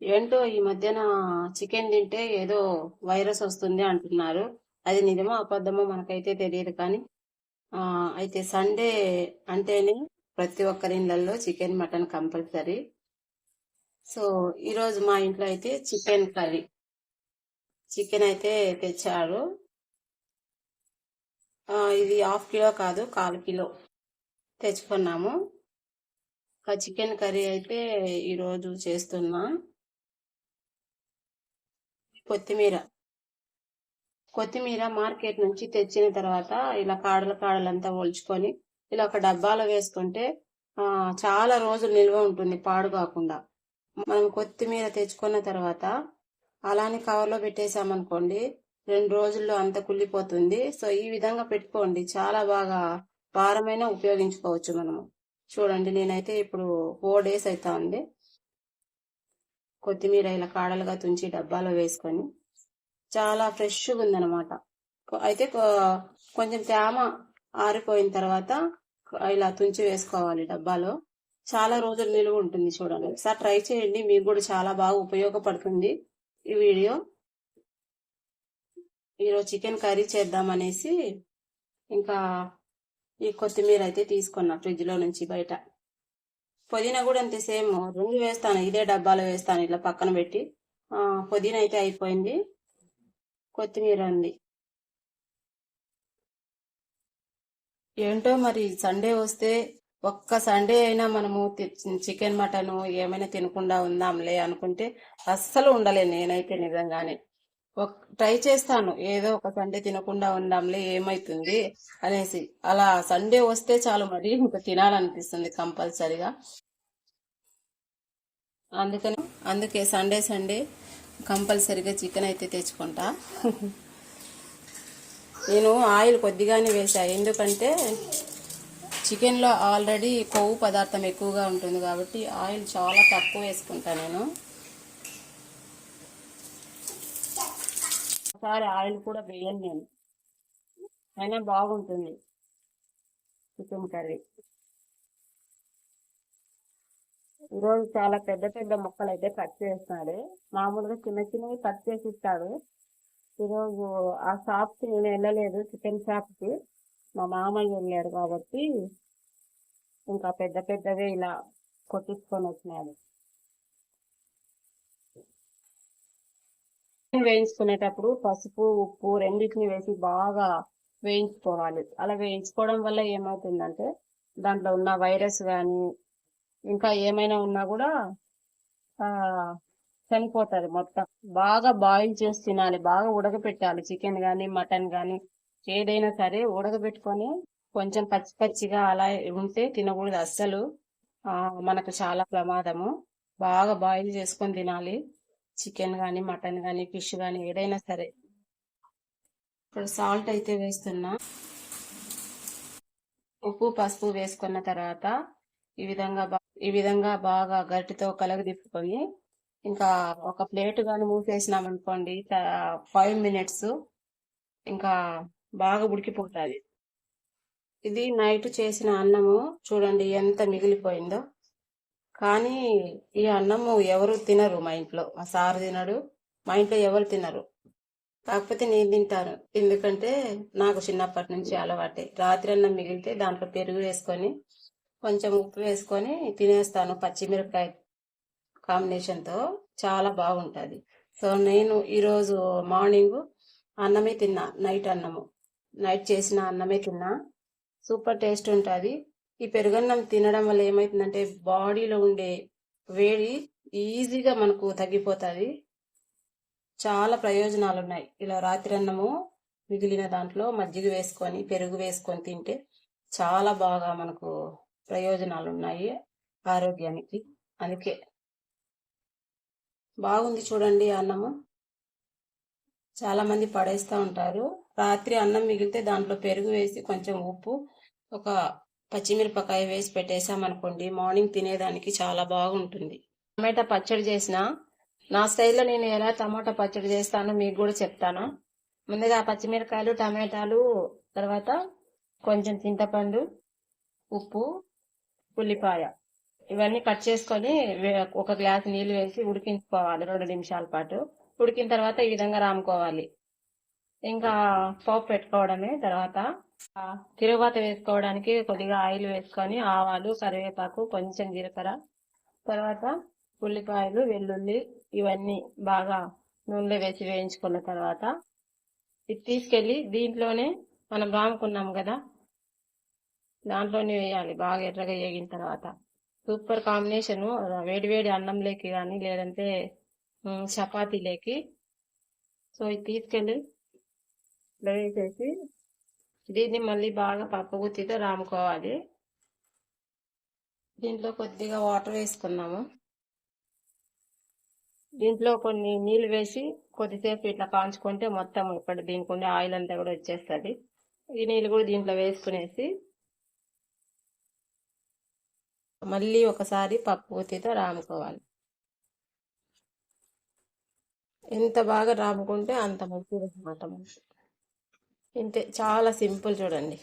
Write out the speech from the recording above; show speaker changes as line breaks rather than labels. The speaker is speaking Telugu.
ఏంటో ఈ మధ్యన చికెన్ తింటే ఏదో వైరస్ వస్తుంది అంటున్నారు. అది నిజమో అబద్ధమో మనకైతే తెలియదు కానీ అయితే సండే అంటేనే ప్రతి ఒక్కరి ఇళ్ళల్లో చికెన్ మటన్ కంపల్సరీ. సో ఈరోజు మా ఇంట్లో అయితే చికెన్ కర్రీ. చికెన్ అయితే తెచ్చారు. ఇది హాఫ్ కిలో కాదు కాలు కిలో తెచ్చుకున్నాము. ఆ చికెన్ కర్రీ అయితే ఈరోజు చేస్తున్నా. కొత్తిమీర. కొత్తిమీర మార్కెట్ నుంచి తెచ్చిన తర్వాత ఇలా కాడల కాడలంతా ఒలుచుకొని ఇలా ఒక డబ్బాలో వేసుకుంటే చాలా రోజులు నిల్వ ఉంటుంది పాడు కాకుండా. మనం కొత్తిమీర తెచ్చుకున్న తర్వాత అలానే కవర్లో పెట్టేసామనుకోండి రెండు రోజుల్లో అంత కుళ్ళిపోతుంది. సో ఈ విధంగా పెట్టుకోండి. చాలా బాగా భారమైన ఉపయోగించుకోవచ్చు మనము. చూడండి నేనైతే ఇప్పుడు ఫోర్ డేస్ అవుతా ఉంది కొత్తిమీర ఇలా కాడలుగా తుంచి డబ్బాలో వేసుకొని చాలా ఫ్రెష్గా ఉందన్నమాట. అయితే కొంచెం తేమ ఆరిపోయిన తర్వాత ఇలా తుంచి వేసుకోవాలి డబ్బాలో. చాలా రోజులు నిలువ ఉంటుంది చూడండి. ఒకసారి ట్రై చేయండి. మీకు కూడా చాలా బాగా ఉపయోగపడుతుంది ఈ వీడియో. ఈరోజు చికెన్ కర్రీ చేద్దామనేసి ఇంకా ఈ కొత్తిమీర అయితే తీసుకున్నా ఫ్రిడ్జ్లో నుంచి బయట. పుదీనా కూడా అంతే సేమ్. రెండు వేస్తాను ఇదే డబ్బాలో వేస్తాను ఇట్లా పక్కన పెట్టి. పుదీనా అయితే అయిపోయింది. కొత్తిమీర ఉంది ఏంటో మరి సండే వస్తే ఒక్క సండే అయినా మనము చికెన్ మటన్ ఏమైనా తినకుండా ఉందాంలే అనుకుంటే అస్సలు ఉండలేను నేనైతే నిజంగానే. ట్రై చేస్తాను. ఏదో ఒక సండే తినకుండా ఉందాంలే ఏమైతుంది అనేసి. అలా సండే వస్తే చాలు మరి ఇంకా తినాలనిపిస్తుంది కంపల్సరిగా. అందుకని అందుకే సండే సండే కంపల్సరిగా చికెన్ అయితే తెచ్చుకుంటా. నేను ఆయిల్ కొద్దిగానే వేసా. ఎందుకంటే చికెన్లో ఆల్రెడీ కొవ్వు పదార్థం ఎక్కువగా ఉంటుంది కాబట్టి ఆయిల్ చాలా తక్కువ వేసుకుంటా నేను. ఒకసారి ఆయిల్ కూడా వేయను నేను. అయినా బాగుంటుంది. Chicken curry. ఈరోజు చాలా పెద్ద పెద్ద మొక్కలు అయితే కట్ చేస్తున్నాడు మామూలుగా చిన్న చిన్నవి కట్ చేసి ఇస్తాడు ఈరోజు ఆ షాప్కి నేను వెళ్ళలేదు చికెన్ షాప్కి. మా మామయ్య వెళ్ళాడు కాబట్టి ఇంకా పెద్ద పెద్దవే ఇలా కొట్టించుకొని వచ్చినాడు వేయించుకునేటప్పుడు పసుపు ఉప్పు రెండింటిని వేసి బాగా వేయించుకోవాలి. అలా వేయించుకోవడం వల్ల ఏమవుతుందంటే దాంట్లో ఉన్న వైరస్ కానీ ఇంకా ఏమైనా ఉన్నా కూడా చనిపోతుంది మొత్తం. బాగా బాయిల్ చేసి తినాలి. బాగా ఉడకపెట్టాలి. చికెన్ కానీ మటన్ కానీ ఏదైనా సరే ఉడకబెట్టుకొని కొంచెం పచ్చి పచ్చిగా అలా ఉంటే తినకూడదు. అస్సలు మనకు చాలా ప్రమాదము. బాగా బాయిల్ చేసుకొని తినాలి. చికెన్ కానీ మటన్ కానీ ఫిష్ కానీ ఏదైనా సరే. ఇప్పుడు సాల్ట్ అయితే వేస్తున్నా. ఉప్పు పసుపు వేసుకున్న తర్వాత ఈ విధంగా ఈ విధంగా బాగా గరిటితో కలగ తిప్పుకొని ఇంకా ఒక ప్లేట్ కానీ మూసేసినాం అనుకోండి ఫైవ్ మినిట్స్ ఇంకా బాగా ఉడికిపోతుంది. ఇది నైట్ చేసిన అన్నము చూడండి ఎంత మిగిలిపోయిందో. కానీ ఈ అన్నము ఎవరు తినరు మా ఇంట్లో. మా సారు తినడు మా ఇంట్లో ఎవరు తినరు. కాకపోతే నేను తింటాను. ఎందుకంటే నాకు చిన్నప్పటి నుంచి అలవాటే. రాత్రి అన్నం మిగిలితే దాంట్లో పెరుగు వేసుకొని కొంచెం ఉప్పు వేసుకొని తినేస్తాను పచ్చిమిరపకాయ కాంబినేషన్తో. చాలా బాగుంటుంది. సో నేను ఈరోజు మార్నింగ్ అన్నమే తిన్నా నైట్ అన్నము. నైట్ చేసిన అన్నమే తిన్నా. సూపర్ టేస్ట్ ఉంటుంది. ఈ పెరుగన్నం తినడం వల్ల ఏమవుతుందంటే బాడీలో ఉండే వేడి ఈజీగా మనకు తగ్గిపోతుంది. చాలా ప్రయోజనాలు ఉన్నాయి ఇలా రాత్రి అన్నము మిగిలిన దాంట్లో మజ్జిగ వేసుకొని పెరుగు వేసుకొని తింటే చాలా బాగా మనకు ప్రయోజనాలు ఉన్నాయి ఆరోగ్యానికి. అందుకే బాగుంది చూడండి అన్నము. చాలామంది పడేస్తూ ఉంటారు. రాత్రి అన్నం మిగిలితే దాంట్లో పెరుగు వేసి కొంచెం ఉప్పు ఒక పచ్చిమిరపకాయ వేసి పెట్టేసామనుకోండి మార్నింగ్ తినేదానికి చాలా బాగుంటుంది. టమాటా పచ్చడి చేసిన నా స్టైల్లో నేను ఎలా టమాటా పచ్చడి చేస్తానో మీకు కూడా చెప్తాను. ముందుగా పచ్చిమిరకాయలు టమాటాలు తర్వాత కొంచెం చింతపండు ఉప్పు ఉల్లిపాయ. ఇవన్నీ కట్ చేసుకొని ఒక గ్లాస్ నీళ్ళు వేసి ఉడికించుకోవాలి రెండు నిమిషాల పాటు. ఉడికిన తర్వాత ఈ విధంగా రాముకోవాలి. ఇంకా పోపు పెట్టుకోవడమే తర్వాత ఆ, తిరుగుబాత వేసుకోవడానికి కొద్దిగా ఆయిల్ వేసుకొని ఆవాలు కరివేపాకు కొంచెం జీలకర్ర తర్వాత ఉల్లిపాయలు వెల్లుల్లి ఇవన్నీ బాగా నూనెలో వేసి వేయించుకున్న తర్వాత ఇది తీసుకెళ్ళి దీంట్లోనే మనం రాముకున్నాం కదా దాంట్లోనే వేయాలి బాగా ఎర్రగా వేగిన తర్వాత. సూపర్ కాంబినేషన్ వేడి వేడి అన్నంలోకి కానీ లేదంటే ఉమ్, చపాతీలోకి. సో ఇది తీసుకెళ్ళి వేసేసి దీన్ని మళ్ళీ బాగా పప్పు గుత్తితో రాముకోవాలి. దీంట్లో కొద్దిగా వాటర్ వేసుకున్నాము దీంట్లో కొన్ని నీళ్ళు వేసి కొద్దిసేపు ఇట్లా కాంచుకుంటే మొత్తం ఇక్కడ దీనికి ఉండే ఆయిల్ అంతా కూడా వచ్చేస్తుంది. ఈ నీళ్ళు కూడా దీంట్లో వేసుకునేసి మళ్ళీ ఒకసారి పప్పు గుత్తితో రాముకోవాలి. ఎంత బాగా రాముకుంటే అంత మంచిది అన్నమాట ఇంతే చాలా సింపుల్ చూడండి.